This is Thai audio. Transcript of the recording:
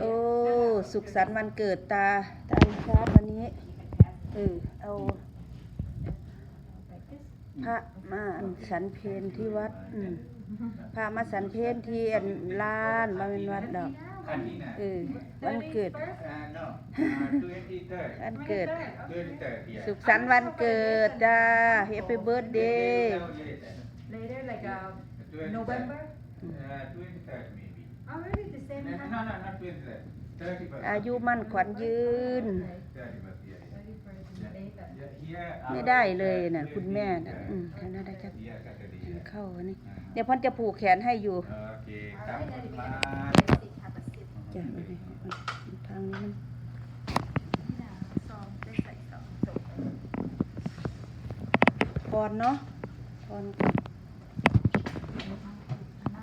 โอ้สุขสันต์วันเกิดตาตาอิชาร์วันนี้เออเอาพระมาอันฉันเพนที่วัดอืมพระมาฉันเพนที่อันลานมาเป็นวัดดอก Cantina. เออวันเกิด Uh, no, uh, 23rd. วันเกิด 23rd, yeah. สุขสันต์วันเกิดจ้า Happy birthday Later, Later, like uh, 23rd. November? Uh, 23rd maybe. Already the same No, time. no, no, not 23rd. 31st. อายุมั่นขวัญยืน 31st, yeah, yeah. Later. Yeah, here, ไม่ our ได้เลย uh, น่ะ คุณแม่น่ะอืม 23rd. แค่นั้นได้จะ Yeah, Saturday, yeah. เข้าวันนี้เดี๋ยวพ่อนจะผูกแขนให้อยู่ Okay, come on. จ้ะทางนี้มันก่อนเนาะก่อน